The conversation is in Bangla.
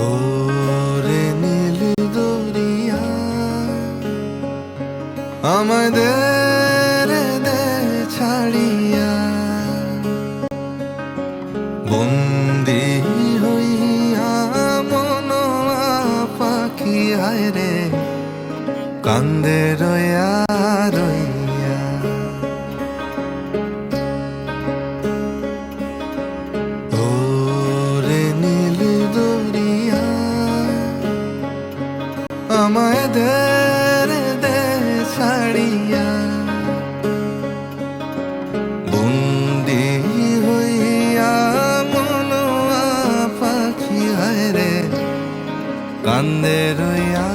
ভোরে নীল দরিয়া আমাদের দে ছাড়িয়া। বন্দি হইয়া মনোয়া পাখি হায় রে কান্দে রয়া আমায় দে দে ছাড়িয়া বন্দি হইয়া মনোয়া পাখি হায় রে কান্দে রইয়া।